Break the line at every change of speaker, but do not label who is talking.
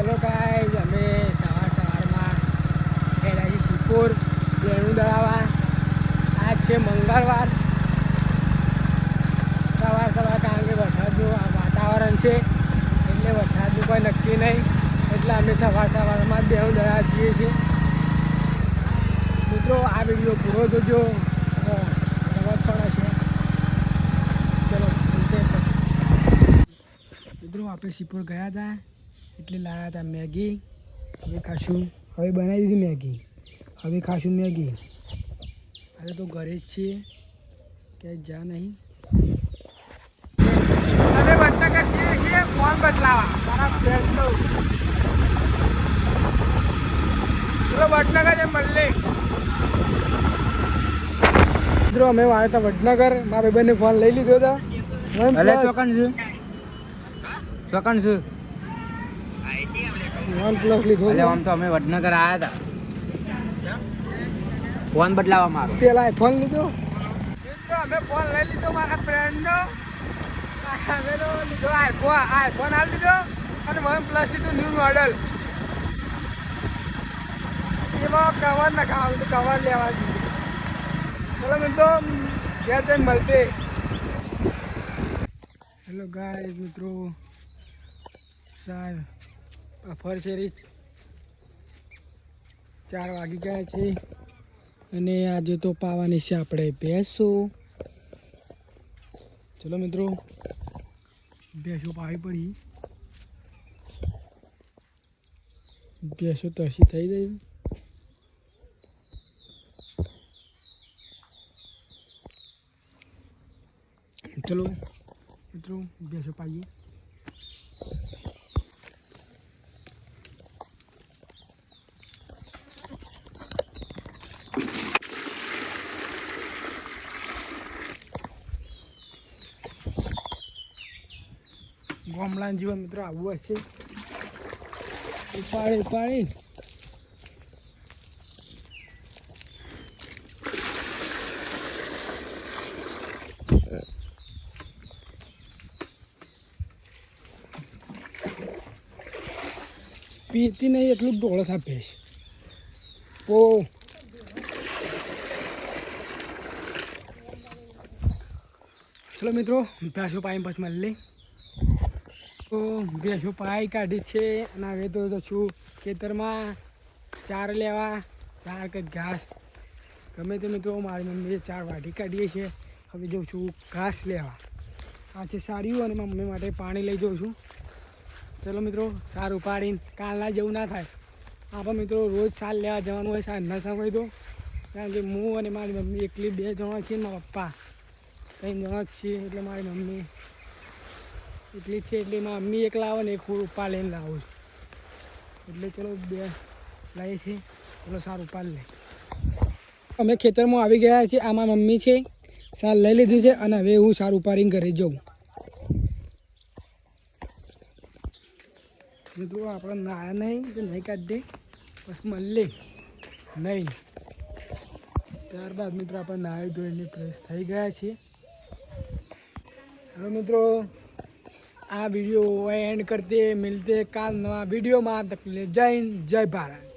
Hello guys અમે સવાર સવારમાં ખેડાજી સિપોર વેણું દળાવા. આજ છે મંગળવાર. સવાર સવાર કારણ કે વરસાદનું વાતાવરણ છે, એટલે વરસાદનું કોઈ નક્કી નહીં. એટલે અમે સવાર સવારમાં જ બેણું દળાવા જઈએ છીએ. મિત્રો, આ વીડિયો પૂરો જોજો. રમત પણ છે ચલો આપણે સિપોર ગયા હતા. એટલે લાવ્યા હતા મેગી હવે ખાશું. હવે બનાવી દીધી મેગી. હવે ખાશું મેગી. હવે તો ઘરે જ છીએ. ક્યાંય જા નહીં. જઈએ છીએ ફોન બદલાવા. મારા ફ્રેન્ડનો પેલો વડનગર છે મળે મિત્રો અમે આવ્યા હતા વડનગર. મારા ભાઈબંધને ફોન લઈ લીધો હતો.
ચોકન છું ચોકન છું
વન પ્લસ લીધો એટલે
આમ તો અમે વડનગર આયા હતા ફોન બદલાવા મારો.
પેલા ફોન લીધો? અમે ફોન લઈ લીધો મારા ફ્રેન્ડનો અમે તો લીધો આઈફોન આઈફોન હાલ લીધો અને વન પ્લસ લીધું ન્યૂ મોડલ એમાં કવર નખાવું તો કવર લેવા દીધું. ચલો મિત્રો ઘેર જઈને મળતે હેલો ગાય મિત્રો. સાર ફર શેરી ચાર વાગી ગયા છે. અને આજે તો પાવાની છે આપણે ભેંસો. ચલો મિત્રો, ભેંસો પાવી પડી. ભેંસો તરસી થઈ ગઈ. ચલો, મિત્રો, ભેંસો પાઈએ. ગોમલાન જીવન મિત્રો આવવું હશે ઉપાડી ઉપાડી. પીતી નહીં એટલું ડોળસ આપે છે. ઓ. ચલો મિત્રો ભેંસો પાણી પછી મળી તો ભેંસો પાઈ કાઢી છે અને હવે તો છું ખેતરમાં ચાર લેવા, ચાર કે ઘાસ. ગમે તે મિત્રો મારી મમ્મીએ ચાર વાઢી કાઢીએ છીએ હવે જઉં છું ઘાસ લેવા. આ છે સારું અને મમ્મી માટે પાણી લઈ જાઉં છું. ચલો મિત્રો, સારું પાડીને કાલના જેવું ના થાય. આપણે મિત્રો રોજ સાર લેવા જવાનું હોય, સાંજના સમય તો. કારણ કે હું અને મારી મમ્મી એકલી બે જણા છીએ મારા પપ્પા. ત્રણ જણા છીએ એટલે મારી મમ્મી એટલી છે એટલે એમાં મમ્મી એક લાવો ને એક હું ઉપા લઈને લાવું છું. એટલે ચલો બે લઈએ છીએ. ચલો સારું ઉપાડ લે અમે ખેતરમાં આવી ગયા છીએ. આમાં મમ્મી છે. સાર લઈ લીધી છે અને હવે હું સારું ઉપાડીને ઘરે જઉં. મિત્રો, આપણે નાયા નહીં તો નહીં કાઢી બસ મળે નહીં. ત્યારબાદ મિત્રો, આપણે નાહી ધોઈને ફ્રેશ થઈ ગયા છીએ. હવે મિત્રો આ વીડિયો એન્ડ કરતે મિલતે કાલ નવા વિડીયોમાં. તક લે જય હિન્દ, જય ભારત.